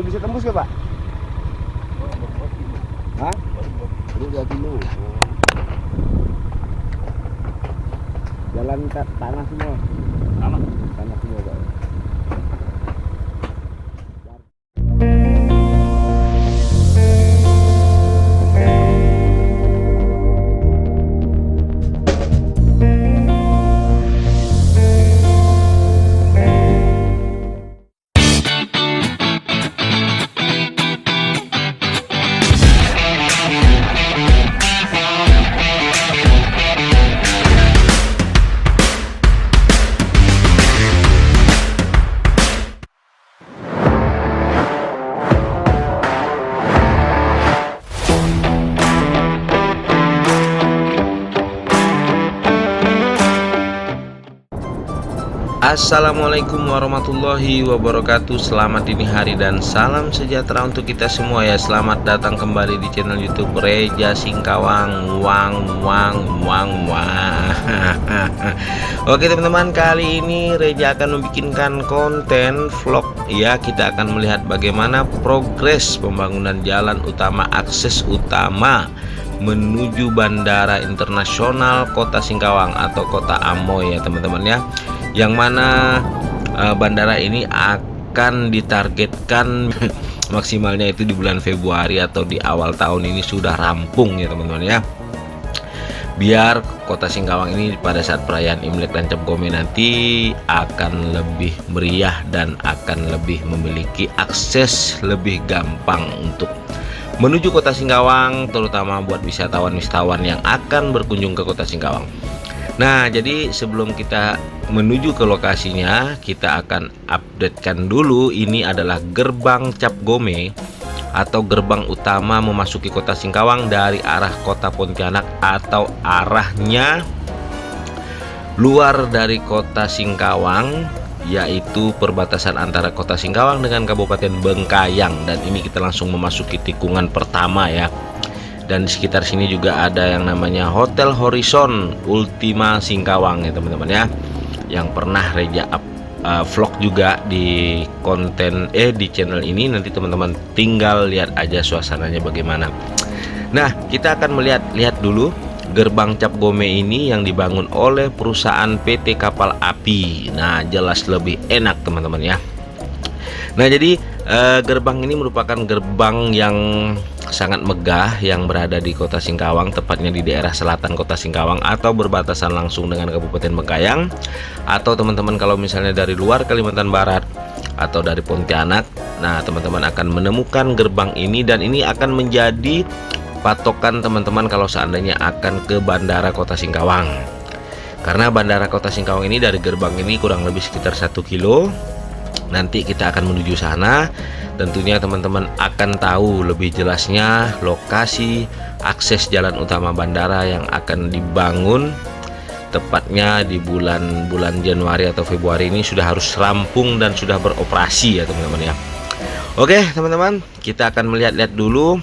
Belum bisa tembus ke Pak? Hah? Baru dua kilo. Jalan ta- tanah semua. Tanah. Tanah semua Pak. Assalamualaikum warahmatullahi wabarakatuh. Selamat dini hari dan salam sejahtera untuk kita semua ya. Selamat datang kembali di channel youtube Reja Singkawang. Wang Wang Wang Wang. Oke teman-teman kali ini Reja akan membikinkan konten vlog. Ya kita akan melihat bagaimana progres pembangunan jalan utama akses utama menuju Bandara Internasional Kota Singkawang atau Kota Amoy ya teman-teman ya yang mana uh, bandara ini akan ditargetkan maksimalnya itu di bulan Februari atau di awal tahun ini sudah rampung ya teman-teman ya. Biar kota Singkawang ini pada saat perayaan Imlek dan Cap Gome nanti akan lebih meriah dan akan lebih memiliki akses lebih gampang untuk menuju kota Singkawang terutama buat wisatawan-wisatawan yang akan berkunjung ke kota Singkawang Nah, jadi sebelum kita menuju ke lokasinya, kita akan updatekan dulu. Ini adalah gerbang Cap Gome atau gerbang utama memasuki kota Singkawang dari arah kota Pontianak atau arahnya luar dari kota Singkawang yaitu perbatasan antara kota Singkawang dengan Kabupaten Bengkayang. Dan ini kita langsung memasuki tikungan pertama ya dan di sekitar sini juga ada yang namanya Hotel Horizon Ultima Singkawang ya teman-teman ya. Yang pernah Reja up uh, vlog juga di konten eh di channel ini. Nanti teman-teman tinggal lihat aja suasananya bagaimana. Nah kita akan melihat lihat dulu gerbang cap gome ini yang dibangun oleh perusahaan PT Kapal Api. Nah jelas lebih enak teman-teman ya. Nah jadi eh, gerbang ini merupakan gerbang yang sangat megah yang berada di kota Singkawang tepatnya di daerah selatan kota Singkawang atau berbatasan langsung dengan Kabupaten Bengkayang atau teman-teman kalau misalnya dari luar Kalimantan Barat atau dari Pontianak nah teman-teman akan menemukan gerbang ini dan ini akan menjadi patokan teman-teman kalau seandainya akan ke Bandara Kota Singkawang. Karena Bandara Kota Singkawang ini dari gerbang ini kurang lebih sekitar satu kilo nanti kita akan menuju sana. Tentunya teman-teman akan tahu lebih jelasnya lokasi akses jalan utama bandara yang akan dibangun tepatnya di bulan-bulan Januari atau Februari ini sudah harus rampung dan sudah beroperasi ya teman-teman ya. Oke teman-teman kita akan melihat-lihat dulu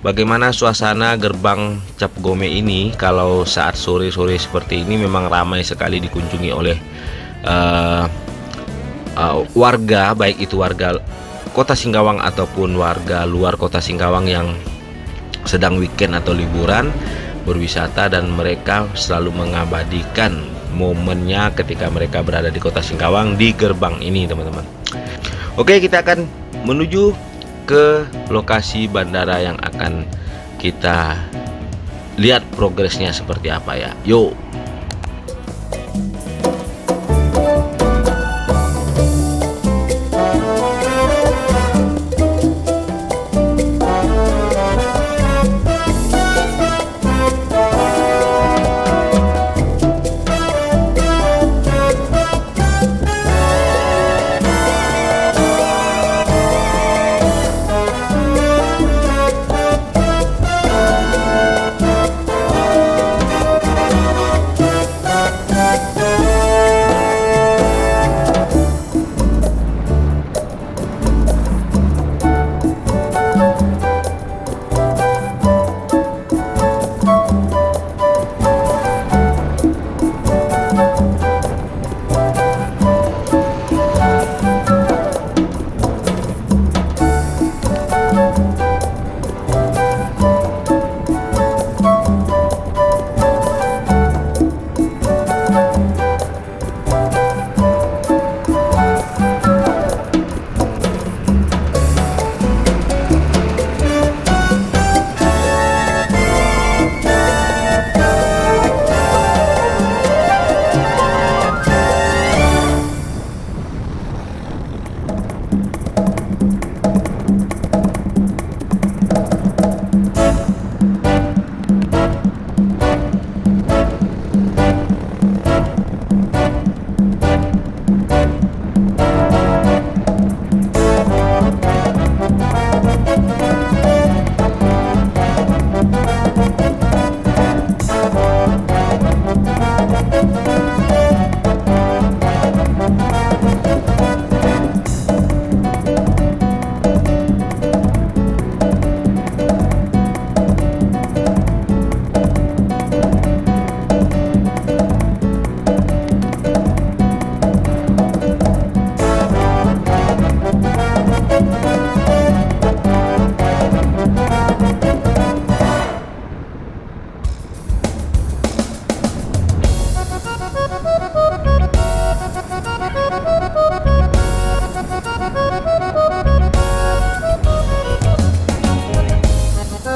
bagaimana suasana gerbang Cap Gome ini. Kalau saat sore-sore seperti ini memang ramai sekali dikunjungi oleh uh, uh, warga baik itu warga kota Singkawang ataupun warga luar kota Singkawang yang sedang weekend atau liburan berwisata dan mereka selalu mengabadikan momennya ketika mereka berada di kota Singkawang di gerbang ini teman-teman. Oke kita akan menuju ke lokasi bandara yang akan kita lihat progresnya seperti apa ya. Yuk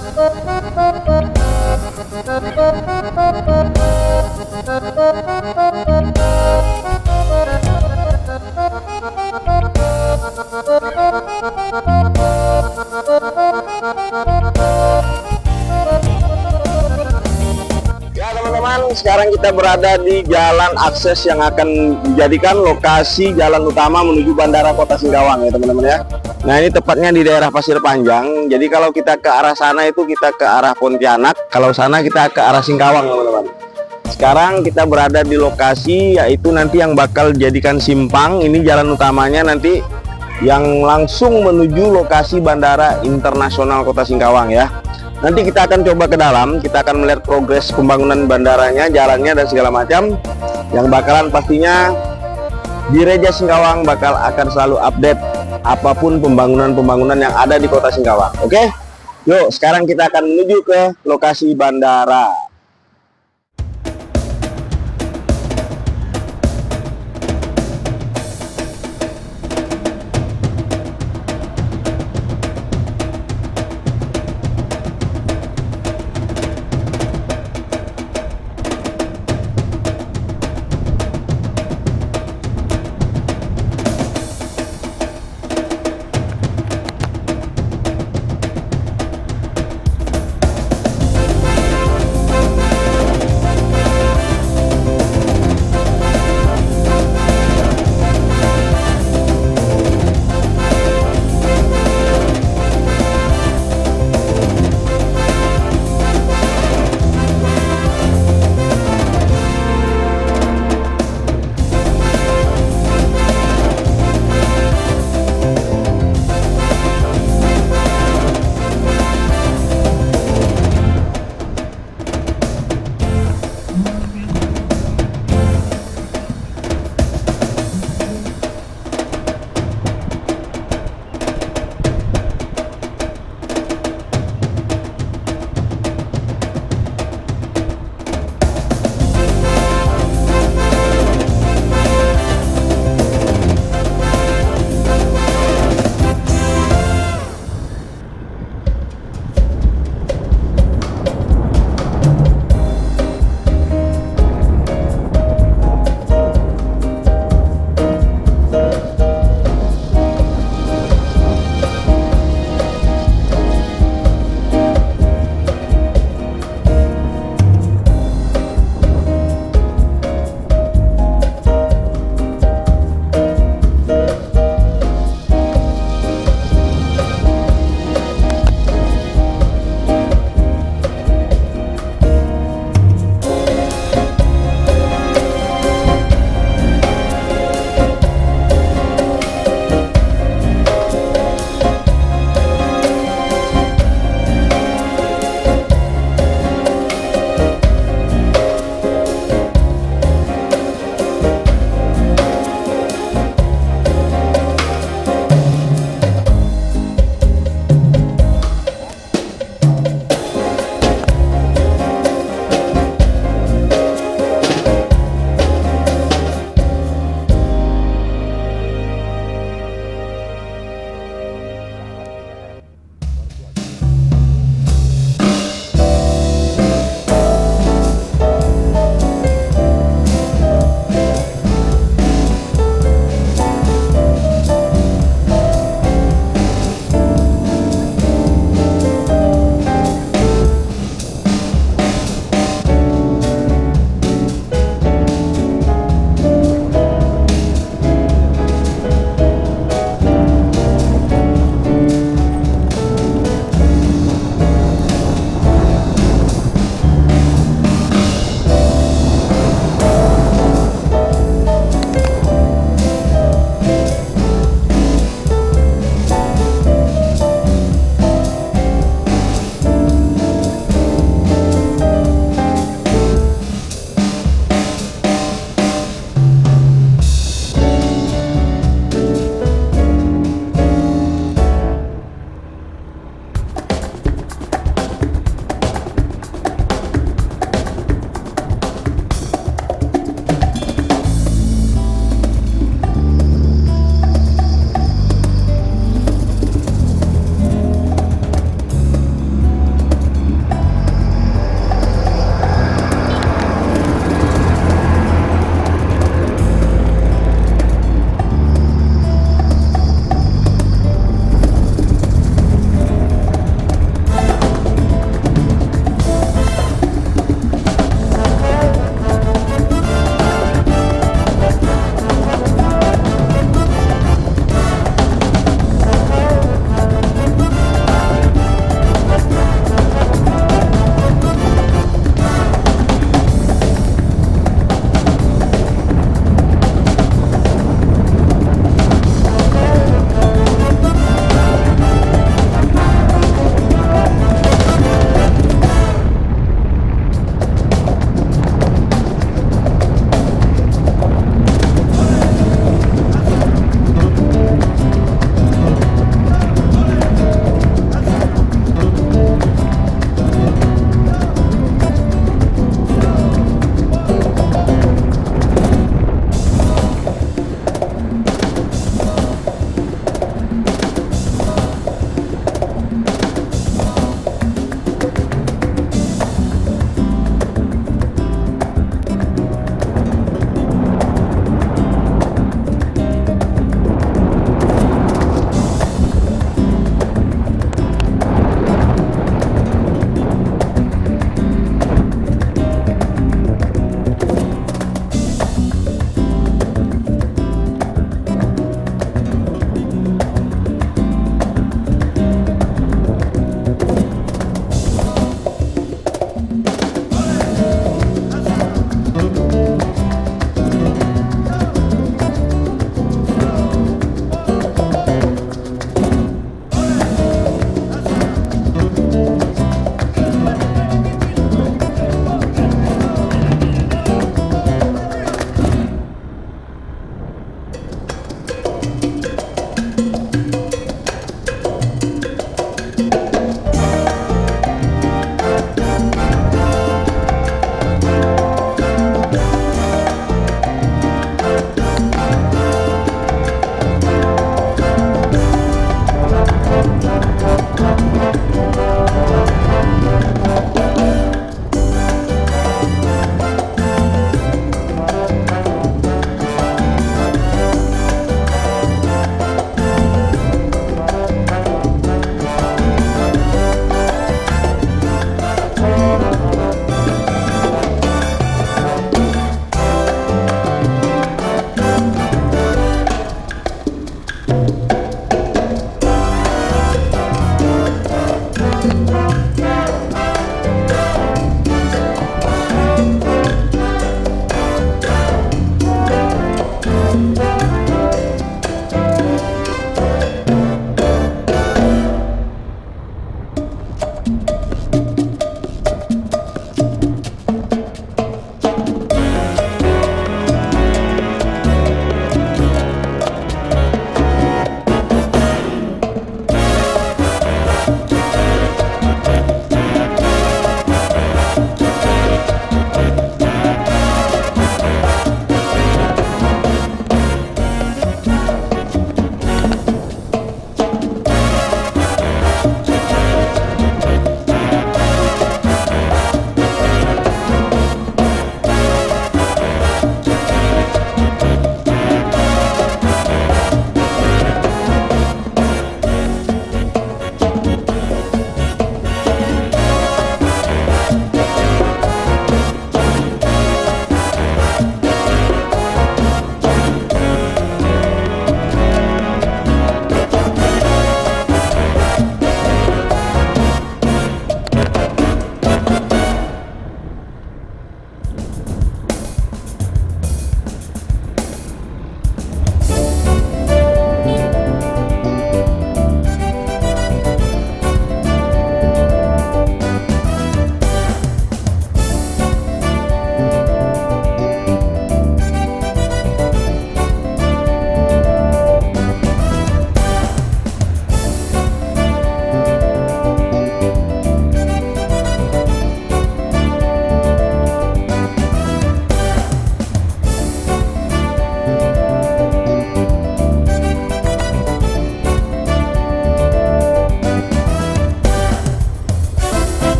Ya teman-teman, sekarang kita berada di jalan akses yang akan dijadikan lokasi jalan utama menuju Bandara Kota Singgawang ya teman-teman ya. Nah ini tepatnya di daerah Pasir Panjang. Jadi kalau kita ke arah sana itu kita ke arah Pontianak, kalau sana kita ke arah Singkawang teman-teman. Sekarang kita berada di lokasi yaitu nanti yang bakal jadikan simpang. Ini jalan utamanya nanti yang langsung menuju lokasi Bandara Internasional Kota Singkawang ya. Nanti kita akan coba ke dalam, kita akan melihat progres pembangunan bandaranya, jalannya dan segala macam. Yang bakalan pastinya di Reja Singkawang bakal akan selalu update apa pun pembangunan-pembangunan yang ada di Kota Singkawang. Oke? Yuk, sekarang kita akan menuju ke lokasi bandara.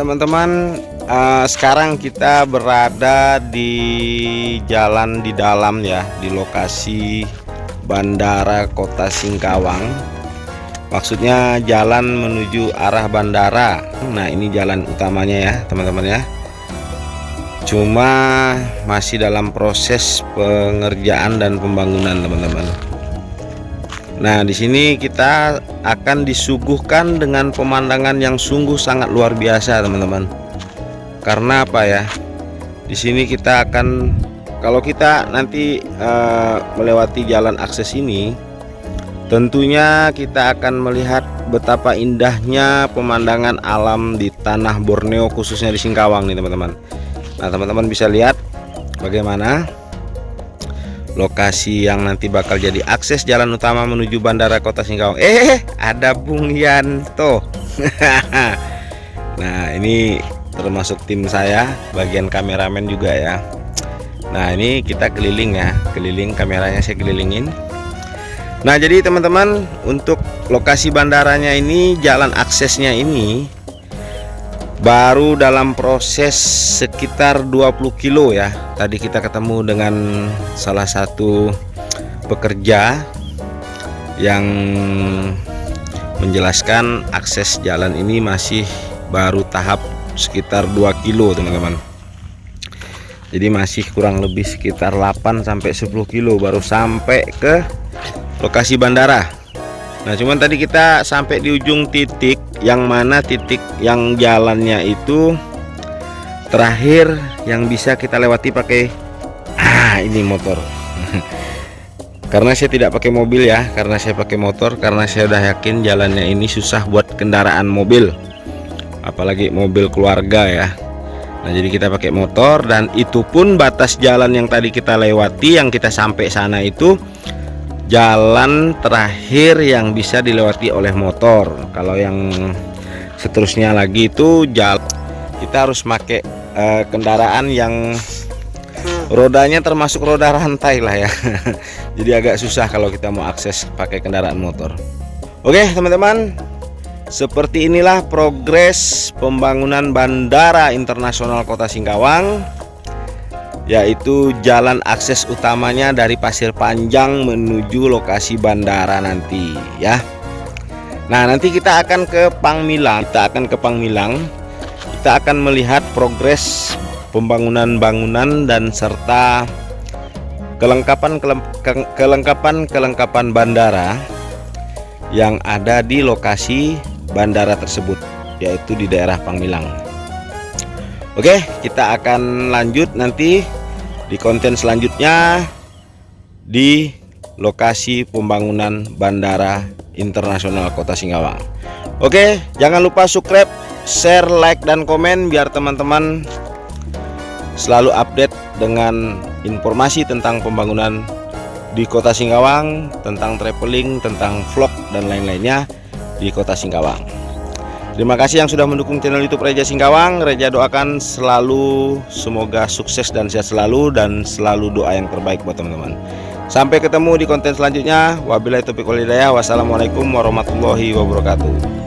Teman-teman eh, sekarang kita berada di jalan di dalam ya di lokasi Bandara Kota Singkawang. Maksudnya jalan menuju arah bandara. Nah ini jalan utamanya ya teman-teman ya. Cuma masih dalam proses pengerjaan dan pembangunan teman-teman Nah, di sini kita akan disuguhkan dengan pemandangan yang sungguh sangat luar biasa, teman-teman. Karena apa ya? Di sini kita akan kalau kita nanti uh, melewati jalan akses ini, tentunya kita akan melihat betapa indahnya pemandangan alam di tanah Borneo khususnya di Singkawang nih, teman-teman. Nah, teman-teman bisa lihat bagaimana lokasi yang nanti bakal jadi akses jalan utama menuju Bandara Kota Singkawang. Eh, ada Bung Yanto. nah, ini termasuk tim saya, bagian kameramen juga ya. Nah, ini kita keliling ya, keliling kameranya saya kelilingin. Nah, jadi teman-teman, untuk lokasi bandaranya ini, jalan aksesnya ini baru dalam proses sekitar 20 kilo ya. Tadi kita ketemu dengan salah satu pekerja yang menjelaskan akses jalan ini masih baru tahap sekitar 2 kilo teman-teman. Jadi masih kurang lebih sekitar 8 sampai 10 kilo baru sampai ke lokasi bandara. Nah cuman tadi kita sampai di ujung titik yang mana titik yang jalannya itu terakhir yang bisa kita lewati pakai ah ini motor. Karena saya tidak pakai mobil ya karena saya pakai motor karena saya udah yakin jalannya ini susah buat kendaraan mobil. Apalagi mobil keluarga ya. Nah jadi kita pakai motor dan itu pun batas jalan yang tadi kita lewati yang kita sampai sana itu jalan terakhir yang bisa dilewati oleh motor. Kalau yang seterusnya lagi itu jalan kita harus pakai uh, kendaraan yang rodanya termasuk roda rantai lah ya. Jadi agak susah kalau kita mau akses pakai kendaraan motor. Oke teman-teman. Seperti inilah progres pembangunan Bandara Internasional Kota Singkawang yaitu jalan akses utamanya dari Pasir Panjang menuju lokasi bandara nanti ya. Nah, nanti kita akan ke Pangmilang, kita akan ke Pangmilang. Kita akan melihat progres pembangunan bangunan dan serta kelengkapan kelengkapan kelengkapan bandara yang ada di lokasi bandara tersebut yaitu di daerah Pangmilang. Oke, kita akan lanjut nanti di konten selanjutnya di lokasi pembangunan Bandara Internasional Kota Singkawang. Oke, jangan lupa subscribe, share, like, dan komen biar teman-teman selalu update dengan informasi tentang pembangunan di Kota Singkawang, tentang traveling, tentang vlog dan lain-lainnya di Kota Singkawang. Terima kasih yang sudah mendukung channel YouTube Reja Singkawang. Reja doakan selalu semoga sukses dan sehat selalu dan selalu doa yang terbaik buat teman-teman. Sampai ketemu di konten selanjutnya. Wabillahi taufiq walhidayah. Wassalamualaikum warahmatullahi wabarakatuh.